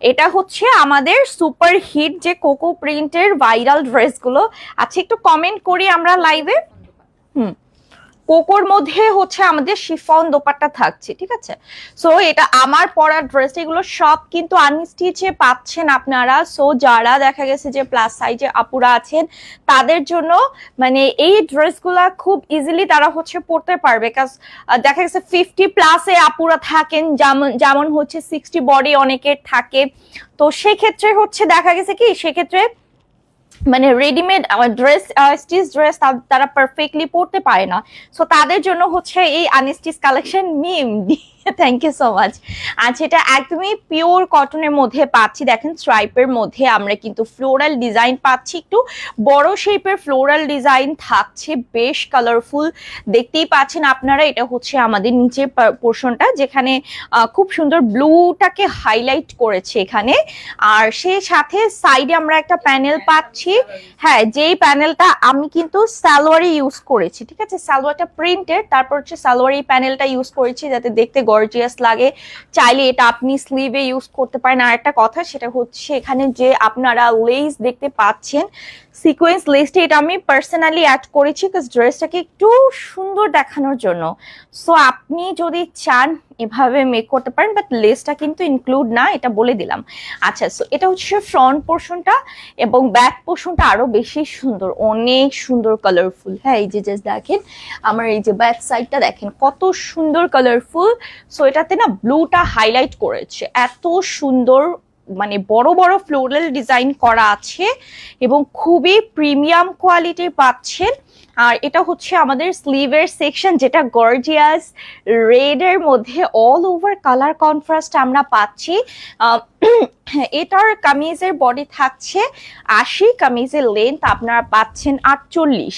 এটা হচ্ছে আমাদের সুপার হিট যে কোকো প্রিন্টের ভাইরাল ড্রেসগুলো। আচ্ছা একটু কমেন্ট করি আমরা লাইভে হুম। কোকোর মধ্যে হচ্ছে আমাদের শিফন দোপাট্টা থাকছে, ঠিক আছে? সো এটা আমার পরা ড্রেস এগুলো সব কিন্তু আনস্টিচে পাচ্ছেন আপনারা। সো যারা দেখা গেছে যে প্লাস সাইজে আপুরা আছেন, তাদের জন্য মানে এই ড্রেসগুলা খুব ইজিলি তারা হচ্ছে পড়তে পারবে। কাজ দেখা গেছে ফিফটি প্লাসে আপুরা থাকেন, যেমন যেমন হচ্ছে সিক্সটি বডি অনেকের থাকে। তো সেক্ষেত্রে হচ্ছে দেখা গেছে কি, সেক্ষেত্রে মানে রেডিমেড ড্রেস স্টিচ ড্রেস তারা পারফেক্টলি পরতে পারে না। সো তাদের জন্য হচ্ছে এই unstitch collection Mim thank you so much আচ্ছা এটা একদমই পিওর কটনের মধ্যে পাচ্ছি। দেখেন স্ট্রাইপের মধ্যে আমরা কিন্তু ফ্লোরাল ডিজাইন পাচ্ছি। একটু বড় শেপের ফ্লোরাল ডিজাইন থাকছে, বেশ কালারফুল দেখতেই পাচ্ছেন আপনারা, এটা হচ্ছে আমাদের নিচের পোর্শনটা যেখানে খুব সুন্দর ব্লুটাকে হাইলাইট করেছে এখানে। আর সেই সাথে সাইডে আমরা একটা প্যানেল পাচ্ছি। হ্যাঁ যেই প্যানেলটা আমি কিন্তু সালোয়ারে ইউজ করেছি, ঠিক আছে? সালোয়ারটা প্রিন্টেড তারপর হচ্ছে সালোয়ার এই প্যানেলটা ইউজ করেছি যাতে দেখতে গর্জিয়াস লাগে। চাইলে এটা আপনি স্লিভে ইউজ করতে পারেন। আর একটা কথা, সেটা হচ্ছে এখানে যে আপনারা লেস দেখতে পাচ্ছেন সিকোয়েন্স লেসটা এটা আমি পার্সোনালি অ্যাড করেছি বিকজ ড্রেসটাকে একটু সুন্দর দেখানোর জন্য। সো আপনি যদি চান এভাবে মেক করতে পারেন বাট লেসটা কিন্তু ইনক্লুড না, এটা বলে দিলাম। আচ্ছা সো এটা হচ্ছে ফ্রন্ট পোর্শনটা এবং ব্যাক পোর্শনটা আরও বেশি সুন্দর, অনেক সুন্দর কালারফুল হ্যাঁ এই যে জাস্ট দেখেন, আমার এই যে ব্যাক সাইডটা দেখেন, কত সুন্দর কালারফুল সো এটাতে না ব্লুটা হাইলাইট করেছে, এত সুন্দর মানে বড় বড় ফ্লোরাল ডিজাইন করা আছে এবং খুবই প্রিমিয়াম কোয়ালিটি পাচ্ছেন। আর এটা হচ্ছে আমাদের স্লিভের সেকশন যেটা গর্জিয়াস রেড এর মধ্যে অল ওভার কালার কন্ট্রাস্ট আমরা পাচ্ছি। এটার কামিজের বডি থাকছে আশি, কামিজের লেন্থ আপনারা পাচ্ছেন আটচল্লিশ।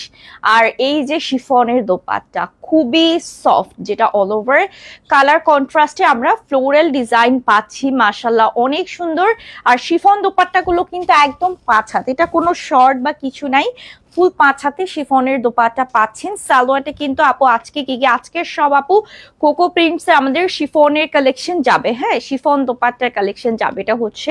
আর এই যে শিফনের দোপাট্টা খুবই সফট যেটা অল ওভার কালার কন্ট্রাস্টে আমরা ফ্লোরাল ডিজাইন পাচ্ছি মাসাল্লাহ অনেক সুন্দর। আর শিফন দোপাট্টাগুলো কিন্তু একদম পাঁচ হাত, এটা কোনো শর্ট বা কিছু নাই। ফুল পাঁচ হাতে শিফনের দোপাট্টা পাচ্ছেন। সালোয়ারটা কিন্তু আপু আজকে কি কি? আজকের সব আপু কোকো প্রিন্টস আমাদের শিফনের কালেকশন যাবে। হ্যাঁ শিফন দোপাট্টার কালেকশন যাবে। এটা হচ্ছে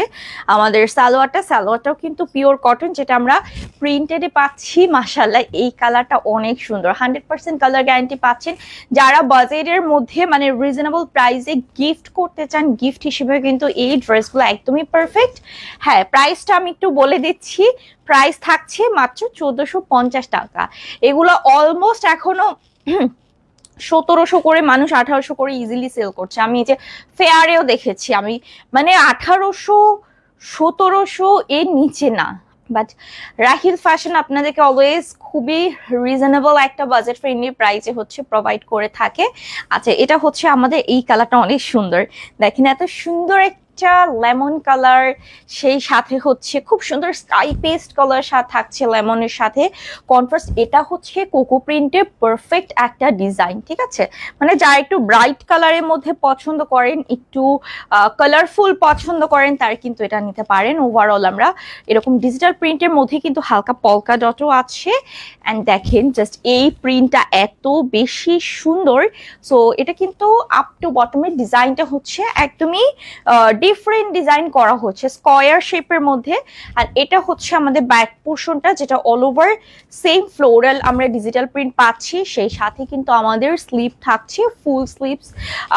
আমাদের সালোয়ারটা। সালোয়ারটাও কিন্তু পিওর কটন যেটা আমরা প্রিন্টেডে পাচ্ছি। মাসাল্লাহ এই কালারটা অনেক সুন্দর। হান্ড্রেড পার্সেন্ট কালার গ্যারান্টি পাচ্ছেন। যারা বাজেটের মধ্যে মানে রিজনেবল প্রাইসে গিফট করতে চান গিফট হিসেবে কিন্তু এই ড্রেসগুলো একদমই পারফেক্ট হ্যাঁ প্রাইসটা আমি একটু বলে দিচ্ছি। প্রাইস থাকছে মাত্র চোদ্দশো টাকা। এগুলো অলমোস্ট এখনও সতেরোশো করে মানুষ আঠারোশো করে ইজিলি সেল করছে। আমি এই যে ফেয়ারেও দেখেছি, আমি মানে আঠারোশো, সতেরোশো এর নিচে না। বাট রাহিল ফ্যাশন আপনাদেরকে অলওয়েজ খুবই রিজনেবল একটা বাজেট ফ্রেন্ডলি প্রাইসে হচ্ছে প্রোভাইড করে থাকে। আচ্ছা এটা হচ্ছে আমাদের এই কালারটা অনেক সুন্দর। দেখেন এত সুন্দর একটা লেমন কালার, সেই সাথে হচ্ছে খুব সুন্দর স্কাই পেস্ট কালার সাথে থাকছে লেমনের সাথে। কন্ট্রাস্ট এটা হচ্ছে কোকো প্রিন্টের পারফেক্ট একটা ডিজাইন ঠিক আছে? মানে যারা একটু ব্রাইট কালারের মধ্যে পছন্দ করেন, একটু কালারফুল পছন্দ করেন, তার কিন্তু এটা নিতে পারেন। ওভারঅল আমরা এরকম ডিজিটাল প্রিন্টের মধ্যে কিন্তু হালকা পলকা ডটও আছে। অ্যান্ড দেখেন জাস্ট এই প্রিন্টটা এত বেশি সুন্দর। সো এটা কিন্তু আপ টু বটমের ডিজাইনটা হচ্ছে একদমই ডিফারেন্ট ডিজাইন করা হচ্ছে স্কয়ার শেপের মধ্যে। আর এটা হচ্ছে আমাদের ব্যাক পোর্শনটা যেটা অল ওভার সেম ফ্লোরাল আমরা ডিজিটাল প্রিন্ট পাচ্ছি। সেই সাথে কিন্তু আমাদের স্লিপ থাকছে ফুল স্লিপস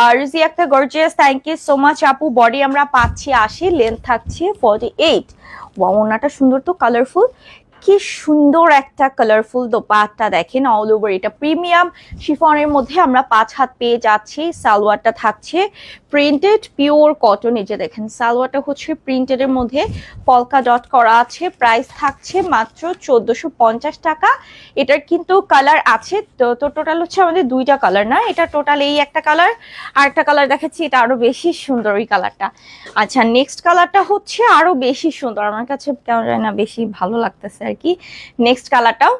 আর রিজি একটা gorgeous thank you so much আপু। বডি আমরা পাচ্ছি আশি লেন্থ থাকছে ফর্টি এইট ওনাটা সুন্দর তো কালারফুল কি সুন্দর একটা কালারফুল দোপাট্টা দেখেন অল ওভার এটা। প্রিমিয়াম শিফনের মধ্যে আমরা পাঁচ হাত পেয়ে যাচ্ছি, সালোয়ারটা থাকছে প্রিন্টেড পিওর কটন এই যে দেখেন সালোয়ারটা হচ্ছে প্রিন্টেড এর মধ্যে পলকা ডট করা আছে প্রাইস থাকছে মাত্র চোদ্দশো পঞ্চাশ টাকা। এটার কিন্তু কালার আছে, তো তো টোটাল হচ্ছে আমাদের দুইটা কালার না, এটা টোটাল এই একটা কালার আর একটা কালার দেখাচ্ছি, এটা আরও বেশি সুন্দর ওই কালারটা আচ্ছা নেক্সট কালারটা হচ্ছে আরও বেশি সুন্দর, আমার কাছে কেমন জানি না বেশি ভালো লাগতেছে আর কি? নেক্সট কালারটাও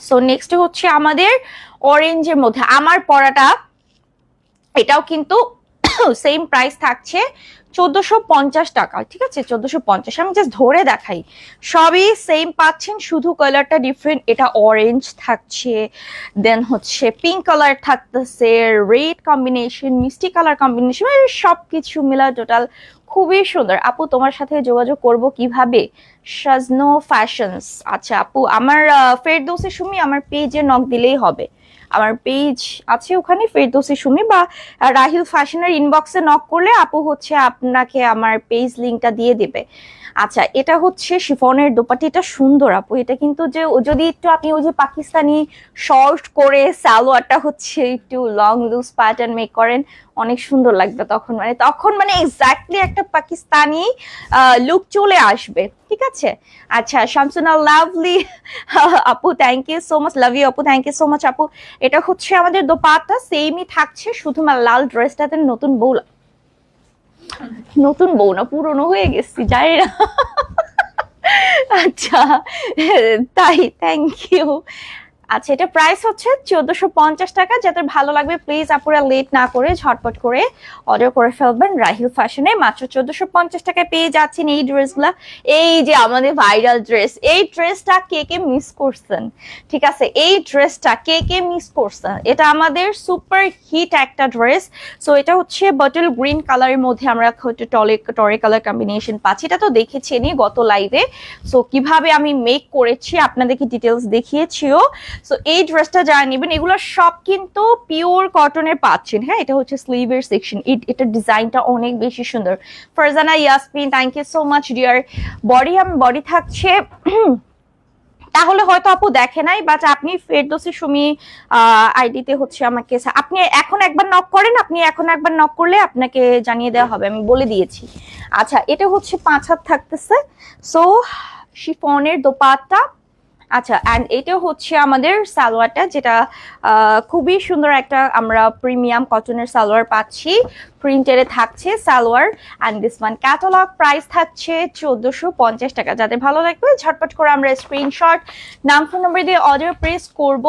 সো নেক্সট হচ্ছে আমাদের অরেঞ্জের মধ্যে। আমার পরাটা, এটাও কিন্তু সেম প্রাইস থাকছে চোদ্দশো পঞ্চাশ টাকা, ঠিক আছে? চোদ্দশো পঞ্চাশ। আমি জাস্ট ধরে দেখাই। সবই সেম পাচ্ছেন, শুধু কালারটা ডিফারেন্ট এটা অরেঞ্জ থাকছে দেন হচ্ছে পিঙ্ক কালার থাকতেছে রেড কম্বিনেশন মিষ্টি কালার কম্বিনেশন সব কিছু মিলা টোটাল খুবই সুন্দর। আপু, তোমার সাথে যোগাযোগ করব কীভাবে? সাজনো ফ্যাশনস আচ্ছা আপু, আমার ফেরদৌসি সুমি আমার পেজে নক দিলেই হবে। আমার পেজ আছে ওখানে ফেরদৌসি সুমি বা রাহিল ফ্যাশনের ইনবক্সে নক করলে আপু হচ্ছে আপনাকে আমার পেজ লিঙ্কটা দিয়ে দেবে। আচ্ছা এটা হচ্ছে শিফনের দোপাটি এটা সুন্দর আপু, এটা কিন্তু যে যদি একটু আপনি ওই যে পাকিস্তানি শর্ট করে সালোয়ারটা হচ্ছে একটু লং লুজ প্যাটার্ন মেক করেন, অনেক সুন্দর লাগবে তখন মানে তখন মানে এক্স্যাক্টলি একটা পাকিস্তানি লুক চলে আসবে, ঠিক আছে? আচ্ছা শামসুনা লাভলি আপু thank you so much love you আপু থ্যাংক ইউ সো মাচ আপু, এটা হচ্ছে আমাদের দোপাটা সেমই থাকছে শুধুমাত্র লাল ড্রেসটাতে নতুন বউ নতুন বউ না পুরনো হয়ে গেছি জানি না আচ্ছা তাই থ্যাংক ইউ আচ্ছা এটা প্রাইস হচ্ছে চোদ্দশো পঞ্চাশ টাকা। যাদের ভালো লাগবে প্লিজ আপুরা লেট না করে ঝটপট করে অর্ডার করে ফেলবেন রাহিল ফ্যাশনে মাত্র চোদ্দশো পঞ্চাশ টাকায় পেয়ে যাচ্ছেন এই ড্রেসগুলা এই যে আমাদের ভাইরাল ড্রেস এই ড্রেসটা কে কে মিস করছেন? ঠিক আছে, এই ড্রেসটা কে কে মিস করছেন? এটা আমাদের সুপার হিট একটা ড্রেস সো এটা হচ্ছে বটল গ্রিন কালারের মধ্যে আমরা হচ্ছে টলে টরে কালার কম্বিনেশন পাচ্ছি। এটা তো দেখেছেনই গত লাইভে সো কীভাবে আমি মেক করেছি আপনাদেরকে ডিটেলস দেখিয়েছিও। সো এই ড্রেসটা যারা নেবেন, এগুলো সব কিন্তু পিওর কটনের পাচ্ছেন হ্যাঁ এটা হচ্ছে স্লিভের সেকশন এটা ডিজাইনটা অনেক বেশি সুন্দর। Farzana, Yasmin thank you so much dear body আমি বডি থাকছে তাহলে হয়তো আপু দেখে নাই বাট আপনি ফেরদোসি সুমি আইডিতে হচ্ছে আমাকে আপনি এখন একবার নক করেন, আপনি এখন একবার নক করলে আপনাকে জানিয়ে দেওয়া হবে, আমি বলে দিয়েছি। আচ্ছা এটা হচ্ছে পাঁচ হাত থাকতেছে। সো শিফনের দোপাট্টা আচ্ছা অ্যান্ড এটা হচ্ছে আমাদের সালোয়ারটা যেটা খুবই সুন্দর একটা আমরা প্রিমিয়াম কটনের সালোয়ার পাচ্ছি। প্রিন্টেরে থাকছে salwar and this one catalogue price থাকছে চোদ্দোশো পঞ্চাশ টাকা। যাদের ভালো লাগবে, ঝটপট করে আমরা স্ক্রিনশট নাম ফোন নম্বর দিয়ে অর্ডার প্রেস করব।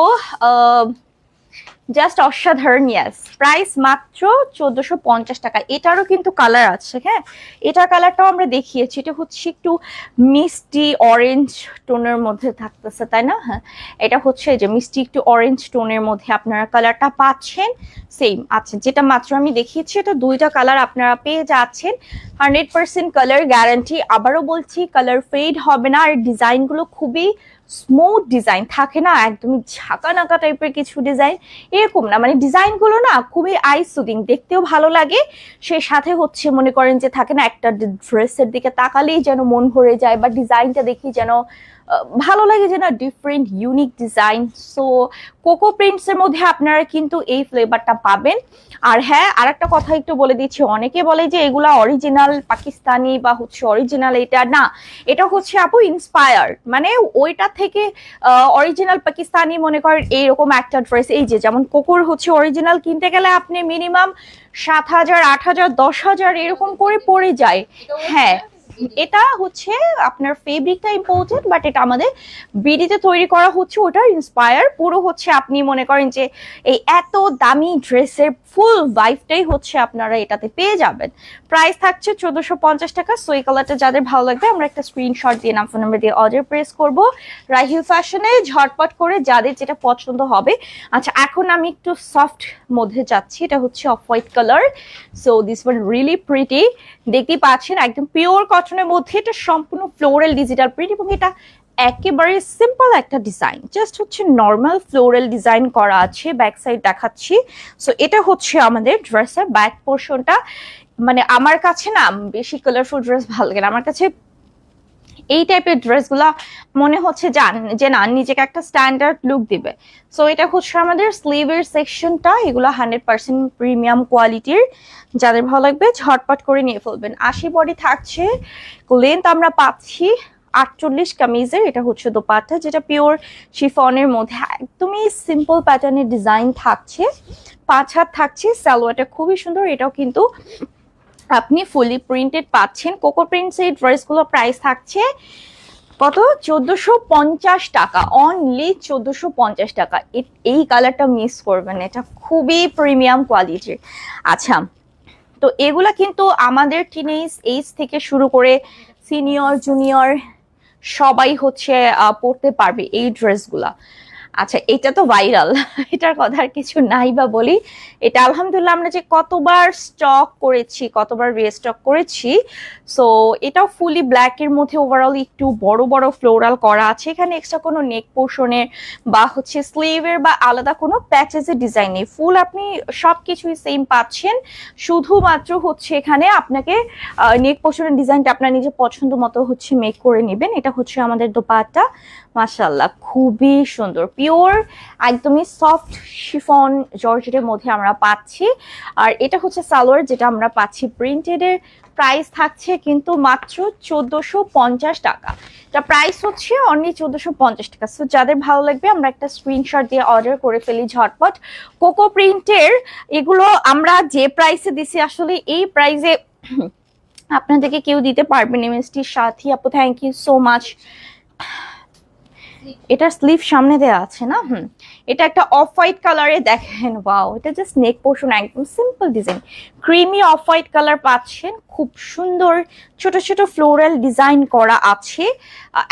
জাস্ট অসাধারণ ইয়াস প্রাইস মাত্র চোদ্দোশো পঞ্চাশ টাকা। এটারও কিন্তু কালার আছে হ্যাঁ? এটার কালারটাও আমরা দেখিয়েছি। এটা হচ্ছে একটু মিষ্টি অরেঞ্জ টোনের মধ্যে থাকতেছে, তাই না? হ্যাঁ। এটা হচ্ছে যে মিষ্টি একটু অরেঞ্জ টোনের মধ্যে আপনারা কালারটা পাচ্ছেন সেম আচ্ছা যেটা মাত্র আমি দেখিয়েছি, এটা দুইটা কালার আপনারা পেয়ে যাচ্ছেন। হান্ড্রেড পার্সেন্ট কালার গ্যারান্টি আবারও বলছি কালার ফেড হবে না। আর ডিজাইনগুলো খুবই স্মুথ ডিজাইন থাকে না, একদমই ঝাঁকা নাকা টাইপের কিছু ডিজাইন এরকম না। মানে ডিজাইনগুলো না খুবই আই সুদিং দেখতেও ভালো লাগে। সেই সাথে হচ্ছে মনে করেন যে থাকে না, একটা ড্রেসের দিকে তাকালেই যেন মন ভরে যায় বা ডিজাইনটা দেখি যেন ভালো লাগে যে না different unique design so coco প্রিন্টসের মধ্যে আপনারা কিন্তু এই ফ্লেভারটা পাবেন। আর হ্যাঁ আর একটা কথা একটু বলে দিচ্ছি। অনেকে বলে যে এগুলা অরিজিনাল পাকিস্তানি বা হচ্ছে অরিজিনাল এটা। না এটা হচ্ছে আপু ইন্সপায়ার্ড মানে ওইটা থেকে অরিজিনাল পাকিস্তানি মনে করেন এইরকম একটা ড্রেস এই যে যেমন কোকোর হচ্ছে অরিজিনাল কিনতে গেলে আপনি মিনিমাম সাত হাজার আট হাজার দশ হাজার এরকম করে পড়ে যায়। হ্যাঁ। এটা হচ্ছে আপনার ফেব্রিকটা ইম্পর্টেন্ট বাট এটা আমাদের বিডিতে তৈরি করা হচ্ছে, ওটার ইন্সপায়ার পুরো হচ্ছে আপনি মনে করেন যে এই এত দামি ড্রেসের ফুল ভাইফটাই হচ্ছে আপনারা এটাতে পেয়ে যাবেন। প্রাইস থাকছে চোদ্দশো পঞ্চাশ টাকা। সো এই কালারটা যাদের ভালো লাগবে, আমরা একটা স্ক্রিনশট দিয়ে নাম ফোন নাম্বার দিয়ে অর্ডার প্রেস করব। রাহিল ফ্যাশনে ঝটপট করে যাদের যেটা পছন্দ হবে। আচ্ছা এখন আমি একটু সফট মধ্যে যাচ্ছি। এটা হচ্ছে off white colour so this one really pretty দেখতেই পাচ্ছেন, একদম পিওর কটনের মধ্যে এটা সম্পূর্ণ ফ্লোরাল ডিজিটাল প্রিন্ট এবং এটা একেবারে সিম্পল একটা ডিজাইন জাস্ট হচ্ছে নর্মাল ফ্লোরাল ডিজাইন করা আছে ব্যাক সাইড দেখাচ্ছি। সো এটা হচ্ছে আমাদের ড্রেসের ব্যাক পোর্শনটা মানে আমার কাছে না, বেশি কালারফুল ড্রেস ভালো লাগে আমার কাছে এই টাইপের ড্রেসগুলা মনে হচ্ছে জান যে না, নিজেকে একটা স্ট্যান্ডার্ড লুক দিবে। সো এটা হচ্ছে আমাদের স্লিভের সেকশনটা এগুলো হান্ড্রেড পার্সেন্ট প্রিমিয়াম কোয়ালিটির যাদের ভালো লাগবে, ঝটপট করে নিয়ে ফেলবেন। আশি বডি থাকছে লেন্থ আমরা পাচ্ছি আটচল্লিশ কামিজের, এটা হচ্ছে দোপাট্টা, যেটা পিওর শিফনের মধ্যে। একদমই সিম্পল প্যাটার্নের ডিজাইন থাকছে। পাঁচ হাত থাকছে, সালোয়ারটা খুবই সুন্দর, এটাও কিন্তু আপনি ফুলি প্রিন্টেড পাচ্ছেন। কোকো প্রিন্টস এই ড্রেসগুলো প্রাইস থাকছে কত? চোদ্দশো পঞ্চাশ টাকা। অনলি চোদ্দশো পঞ্চাশ টাকা। এই কালারটা মিস করবেন। এটা খুবই প্রিমিয়াম কোয়ালিটির আচ্ছা তো এগুলা কিন্তু আমাদের টিনেজ এইজ থেকে শুরু করে সিনিয়র জুনিয়র সবাই হচ্ছে পড়তে পারবে এই ড্রেসগুলা আচ্ছা এটা তো ভাইরাল এটার কথা আর কিছু নাই বা বলি। এটা আলহামদুলিল্লাহ আমরা যে কতবার স্টক করেছি, কতবার রিস্টক করেছি সো এটাও ফুলি ব্ল্যাক এর মধ্যে ওভারঅল একটু বড় বড় ফ্লোরাল করা আছে। এখানে এক্সট্রা কোনো নেক পোর্শনের বা হচ্ছে স্লিভের বা আলাদা কোনো প্যাচেসের ডিজাইন নেই। ফুল আপনি সব কিছুই সেম পাচ্ছেন। শুধুমাত্র হচ্ছে এখানে আপনাকে নেক পোর্শনের ডিজাইনটা আপনার নিজের পছন্দ মতো হচ্ছে মেক করে নেবেন। এটা হচ্ছে আমাদের দোপাট্টা। মাশাল্লাহ খুবই সুন্দর। পিওর, একদমই সফট শিফন জর্জেটের মধ্যে আমরা পাচ্ছি। আর এটা হচ্ছে সালোয়ার যেটা আমরা পাচ্ছি। প্রিন্টেড এর প্রাইস থাকছে কিন্তু মাত্র চোদ্দশো টাকা। এটা প্রাইস হচ্ছে অনলি চোদ্দশো পঞ্চাশ টাকা। সো যাদের ভালো লাগবে, আমরা একটা স্ক্রিনশট দিয়ে অর্ডার করে ফেলি ঝটপট। কোকো প্রিন্টের এগুলো আমরা যে প্রাইসে দিছি, আসলে এই প্রাইসে আপনাদেরকে কেউ দিতে পারবেন এমএসটির সাথী আপু থ্যাংক ইউ সো মাচ এটার স্লিভ সামনে দেওয়া আছে না? হুম। এটা একটা অফ হোয়াইট কালারে দেখেন ওয়াও এটা জাস্ট নেক পোর্শন একদম simple design creamy off white colour পাচ্ছেন, খুব সুন্দর ছোট ছোট ফ্লোরাল ডিজাইন করা আছে।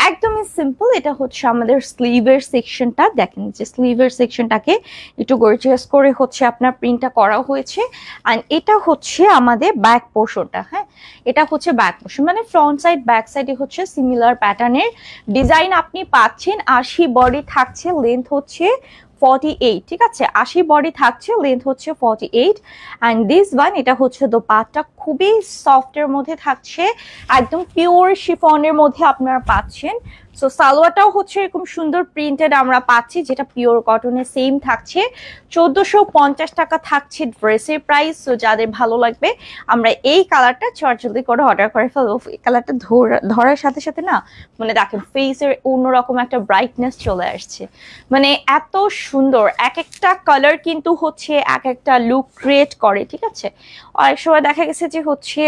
একদমই সিম্পল এটা হচ্ছে আমাদের স্লিভের সেকশনটা দেখেন যে স্লিভের সেকশনটাকে একটু গর্জিয়াস করে হচ্ছে আপনার প্রিন্টটা করা হয়েছে। অ্যান্ড এটা হচ্ছে আমাদের ব্যাক পোর্শনটা হ্যাঁ? এটা হচ্ছে ব্যাক পোর্শন মানে ফ্রন্ট সাইড ব্যাক সাইডে হচ্ছে সিমিলার প্যাটার্নের ডিজাইন আপনি পাচ্ছেন। আশি বডি থাকছে লেন্থ হচ্ছে ফর্টি এইট ঠিক আছে? আশি বডি থাকছে লেন্থ হচ্ছে forty eight and this one এটা হচ্ছে দোপাট্টা খুবই সফটের মধ্যে থাকছে, একদম পিওর শিফনের মধ্যে আপনারা পাচ্ছেন। সো সালোয়ারটাও হচ্ছে এরকম সুন্দর প্রিন্টেড আমরা পাচ্ছি, যেটা পিওর কটনের সেম থাকছে। চোদ্দোশো পঞ্চাশ টাকা থাকছে ড্রেসের প্রাইস সো যাদের ভালো লাগবে, আমরা এই কালারটা চটজলদি করে অর্ডার করে ফেলব। এই কালারটা ধরার সাথে সাথে না মানে দেখেন ফেসের অন্যরকম একটা ব্রাইটনেস চলে আসছে। মানে এত সুন্দর, এক একটা কালার কিন্তু হচ্ছে এক একটা লুক ক্রিয়েট করে, ঠিক আছে? অনেক সময় দেখা গেছে যে হচ্ছে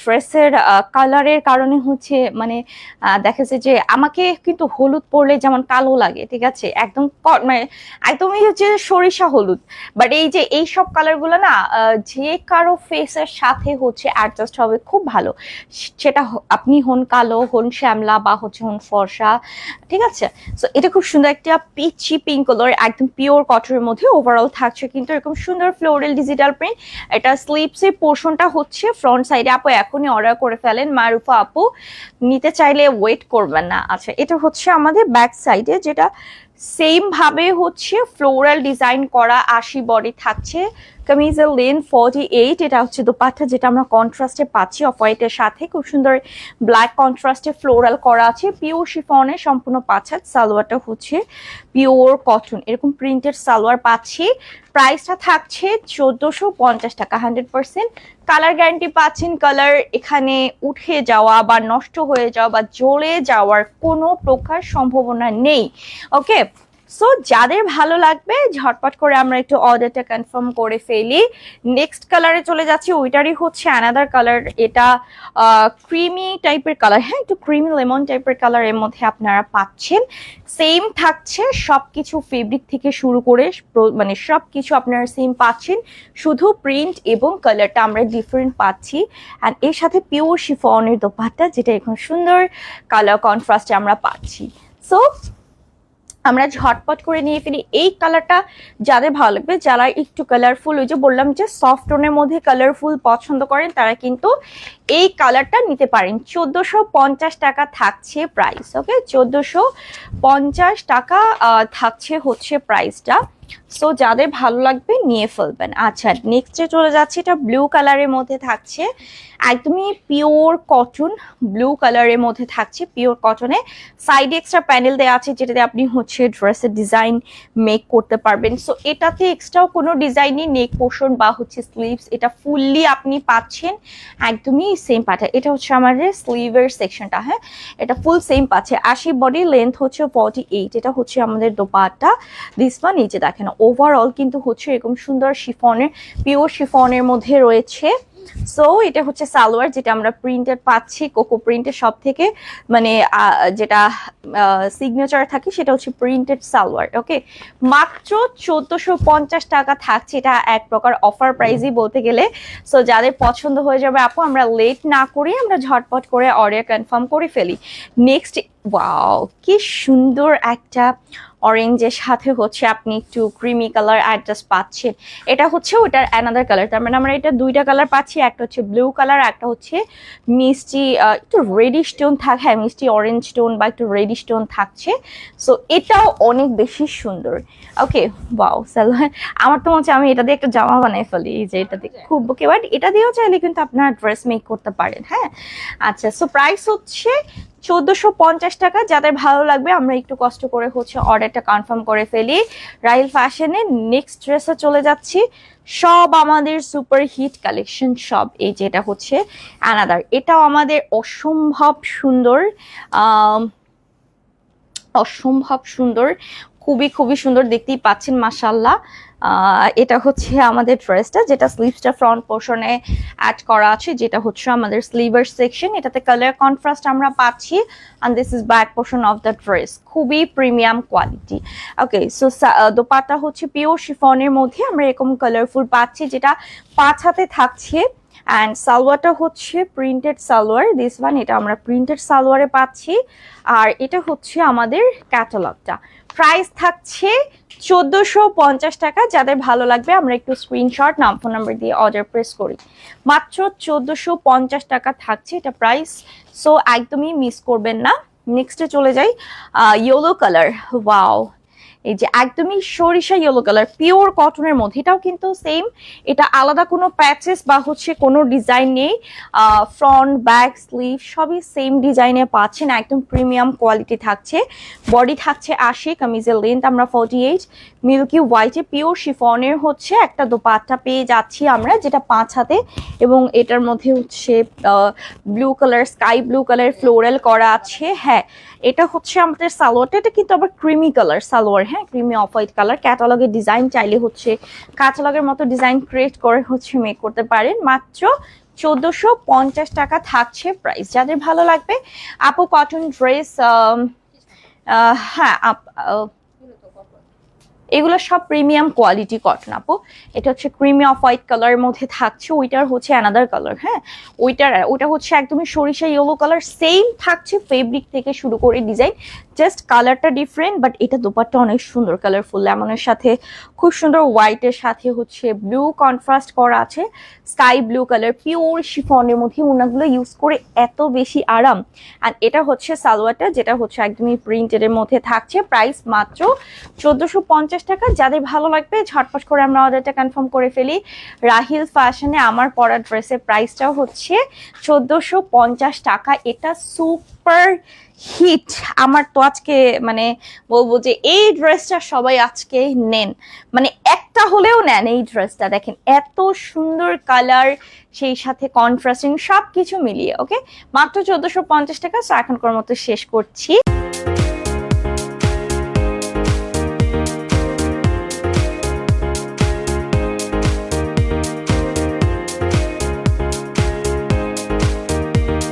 ড্রেসের কালারের কারণে হচ্ছে মানে দেখা যাচ্ছে যে আমাকে কিন্তু হলুদ পরলে যেমন কালো লাগে, ঠিক আছে? একদম মানে একদমই হচ্ছে সরিষা হলুদ। বাট এই যে এই সব কালারগুলো না যে কারও ফেসের সাথে হচ্ছে অ্যাডজাস্ট হবে খুব ভালো। সেটা আপনি হন কালো, হন শ্যামলা বা হচ্ছে হন ফর্সা, ঠিক আছে? সো এটা খুব সুন্দর একটা পিচি পিঙ্ক কালার একদম পিওর কটনের মধ্যে ওভারঅল থাকছে। কিন্তু এরকম সুন্দর ফ্লোরাল ডিজিটাল প্রিন্ট এটা স্লিপসের পোর্শনটা হচ্ছে ফ্রন্ট সাইডে আপু, এখনই অর্ডার করে ফেলেন। মারুফা আপু, নিতে চাইলে ওয়েট করবেন না। আচ্ছা এটা হচ্ছে আমাদের ব্যাক সাইডে যেটা সেম ভাবে হচ্ছে ফ্লোরাল ডিজাইন করা, আশি বডি থাকছে। কামিজের লেন ফর্টি এইট এটা হচ্ছে দোপাট্টা, যেটা আমরা কন্ট্রাস্টে পাচ্ছি অফ হোয়াইটের সাথে। খুব সুন্দর ব্ল্যাক কন্ট্রাস্টে ফ্লোরাল করা আছে। পিওর শিফনে সম্পূর্ণ পাচ্ছেন সালোয়ারটা হচ্ছে পিওর কটন এরকম প্রিন্টেড সালোয়ার পাচ্ছি। প্রাইসটা থাকছে চোদ্দোশো পঞ্চাশ টাকা হান্ড্রেড পার্সেন্ট কালার গ্যারান্টি পাচ্ছেন কালার এখানে উঠে যাওয়া বা নষ্ট হয়ে যাওয়া বা জ্বলে যাওয়ার কোনো প্রকার সম্ভাবনা নেই। ওকে সো যাদের ভালো লাগবে, ঝটপট করে আমরা একটু অর্ডারটা কনফার্ম করে ফেলি। নেক্সট কালারে চলে যাচ্ছি, ওইটারই হচ্ছে অ্যানাদার কালার এটা ক্রিমি টাইপের কালার হ্যাঁ একটু ক্রিমি লেমন টাইপের কালারের মধ্যে আপনারা পাচ্ছেন। সেম থাকছে, সবকিছু ফেব্রিক থেকে শুরু করে মানে সবকিছু আপনারা সেম পাচ্ছেন। শুধু প্রিন্ট এবং কালারটা আমরা ডিফারেন্ট পাচ্ছি। অ্যান্ড এর সাথে পিওর শিফনের দোপাট্টা, যেটা এখন সুন্দর কালার কন্ট্রাস্টে আমরা পাচ্ছি। সো আমরা ঝটপট করে নিয়ে ফেলি। এই কালারটা যাদের ভালো লাগবে, যারা একটু কালারফুল ওই যে বললাম যে সফট টোনের মধ্যে কালারফুল পছন্দ করেন, তারা কিন্তু এই কালারটা নিতে পারেন। চোদ্দোশো টাকা থাকছে প্রাইস ওকে চোদ্দোশো টাকা থাকছে হচ্ছে প্রাইসটা সো যাদের ভালো লাগবে নিয়ে ফেলবেন। আচ্ছা নেক্সটে চলে যাচ্ছে, এটা ব্লু কালারের মধ্যে থাকছে। একদমই পিওর কটন ব্লু কালারের মধ্যে থাকছে পিওর কটনে সাইডে এক্সট্রা প্যানেল দেওয়া আছে, যেটাতে আপনি হচ্ছে ড্রেসের ডিজাইন মেক করতে পারবেন। সো এটাতে এক্সট্রাও কোনো ডিজাইনই নেক পোর্শন বা হচ্ছে স্লিভস এটা ফুললি আপনি পাচ্ছেন। একদমই সেম পাঠা এটা হচ্ছে আমাদের স্লিভের সেকশনটা হ্যাঁ? এটা ফুল সেম পাচ্ছে। আশি বডি লেন্থ হচ্ছে ফর্টি এইট এটা হচ্ছে আমাদের দোপাট্টা। দিস ওয়ান নিচে দেখেন ওভারঅল কিন্তু হচ্ছে এরকম সুন্দর শিফনের পিওর শিফনের মধ্যে রয়েছে। সো এটা হচ্ছে সালোয়ার যেটা আমরা প্রিন্টেড পাচ্ছি কোকো প্রিন্টের সব থেকে মানে যেটা সিগনেচার থাকে সেটা হচ্ছে প্রিন্টেড সালোয়ার ওকে মাত্র চোদ্দশো টাকা থাকছে এটা এক প্রকার অফার প্রাইসই বলতে গেলে। সো যাদের পছন্দ হয়ে যাবে আপু, আমরা লেট না করে আমরা ঝটপট করে অর্ডার কনফার্ম করে ফেলি। নেক্সট ওয়াও কি সুন্দর একটা অরেঞ্জের সাথে হচ্ছে আপনি একটু ক্রিমি কালার অ্যাডজাস্ট পাচ্ছেন। এটা হচ্ছে ওটার অ্যানাদার কালার তার মানে আমরা এটা দুইটা কালার পাচ্ছি একটা হচ্ছে ব্লু কালার একটা হচ্ছে মিষ্টি একটু রেডিশ টোন থাক হ্যাঁ মিষ্টি অরেঞ্জ টোন বা একটু রেডিশ টোন থাকছে। সো এটাও অনেক বেশি সুন্দর। ওকে বাও সালোয়ার আমার তো মনে হচ্ছে আমি এটা দিয়ে একটা জামা বানাই ফেলি যে এটা দিয়ে খুব ওকে বাট এটা দিয়েও চাইলে কিন্তু আপনারা ড্রেস মেক করতে পারেন হ্যাঁ। আচ্ছা সো প্রাইস হচ্ছে চোদ্দোশো পঞ্চাশ টাকা, যাদের ভালো লাগবে, আমরা একটু কষ্ট করে হচ্ছে অর্ডারটা কনফার্ম করে ফেলি। রাইল ফ্যাশনে নেক্সট ড্রেসে চলে যাচ্ছি। সব আমাদের সুপার হিট কালেকশন সব, এই যেটা হচ্ছে অ্যানাদার এটাও আমাদের অসম্ভব সুন্দর অসম্ভব সুন্দর, খুবই খুবই সুন্দর, দেখতেই পাচ্ছেন মাসাল্লাহ এটা হচ্ছে আমাদের ড্রেসটা, যেটা স্লিভসটা ফ্রন্ট পোর্শনে অ্যাড করা আছে, যেটা হচ্ছে আমাদের স্লিভার সেকশন এটাতে কালার কন্ট্রাস্ট আমরা পাচ্ছি and this is back portion of the dress খুবই premium quality okay so dupatta হচ্ছে পিওর শিফনের মধ্যে আমরা এরকম কালারফুল পাচ্ছি, যেটা পাঁচ হাতে থাকছে। অ্যান্ড সালোয়ারটা হচ্ছে প্রিন্টেড সালোয়ার। দিস ওয়ান এটা আমরা প্রিন্টেড সালোয়ারে পাচ্ছি। আর এটা হচ্ছে আমাদের ক্যাটালগটা প্রাইস থাকছে চোদ্দোশো পঞ্চাশ টাকা। যাদের ভালো লাগবে, আমরা একটু স্ক্রিনশট নাম ফোন নাম্বার দিয়ে অর্ডার প্রেস করি। মাত্র চোদ্দোশো পঞ্চাশ টাকা থাকছে এটা প্রাইস সো একদমই মিস করবেন না। নেক্সটে চলে যাই ইয়েলো কালার ওয়াও এই যে একদমই সরিষা ইয়েলো কালার পিওর কটনের মধ্যে। এটাও কিন্তু সেম এটা আলাদা কোনো প্যাচেস বা হচ্ছে কোনো ডিজাইন নেই। ফ্রন্ট ব্যাক স্লিভ সবই সেম ডিজাইনে পাচ্ছেন। একদম প্রিমিয়াম কোয়ালিটি থাকছে। বডি থাকছে আশি, কামিজের লেন্থ আমরা ফর্টি এইট মিল্কি হোয়াইটে পিওর শিফনের হচ্ছে একটা দোপাট্টা পেয়ে যাচ্ছি আমরা, যেটা পাঁচ হাতে। এবং এটার মধ্যে হচ্ছে blue colour sky blue colour floral করা আছে। হ্যাঁ এটা হচ্ছে আমাদের সালোয়ারটা এটা কিন্তু আবার ক্রিমি কালার সালোয়ার হ্যাঁ? ক্রিমি অফ হোয়াইট কালার ক্যাটালগের ডিজাইন চাইলে হচ্ছে ক্যাটালগের মতো ডিজাইন ক্রিয়েট করে হচ্ছে মেক করতে পারেন। মাত্র চোদ্দোশো পঞ্চাশ টাকা থাকছে প্রাইস যাদের ভালো লাগবে, আপু কটন ড্রেস হ্যাঁ এগুলো সব প্রিমিয়াম কোয়ালিটি কটন আপু। এটা হচ্ছে ক্রিমি অফ হোয়াইট কালারের মধ্যে থাকছে, ওইটার হচ্ছে অ্যানাদার কালার হ্যাঁ? ওইটার, ওইটা হচ্ছে একদমই সরিষা ইয়েলো কালার সেম থাকছে ফেব্রিক থেকে শুরু করে ডিজাইন জাস্ট কালারটা ডিফারেন্ট বাট এটা দোপারটা অনেক সুন্দর কালারফুল লেমনের সাথে খুব সুন্দর হোয়াইটের সাথে হচ্ছে ব্লু কন্ট্রাস্ট করা আছে। স্কাই ব্লু কালার পিওর শিফনের মধ্যে ওনাগুলো ইউজ করে এত বেশি আরাম। অ্যান্ড এটা হচ্ছে সালোয়ারটা যেটা হচ্ছে একদমই প্রিন্টেডের মধ্যে থাকছে। প্রাইস মাত্র চোদ্দোশো টাকা। যাদের ভালো লাগবে, ঝটপট করে আমরা অর্ডারটা কনফার্ম করে ফেলি। রাহিল ফ্যাশনে আমার পরা ড্রেসের প্রাইসটাও হচ্ছে চোদ্দোশো টাকা। এটা সুপার হিট। আমার তো আজকে মানে বলব যে এই ড্রেসটা সবাই আজকে নেন। মানে একটা হলেও নেন এই ড্রেসটা। দেখেন, এত সুন্দর কালার, সেই সাথে কন্ট্রাস্টিং সব কিছু মিলিয়ে ওকে মাত্র চোদ্দশো পঞ্চাশ টাকা সো এখনকার মতো শেষ করছি।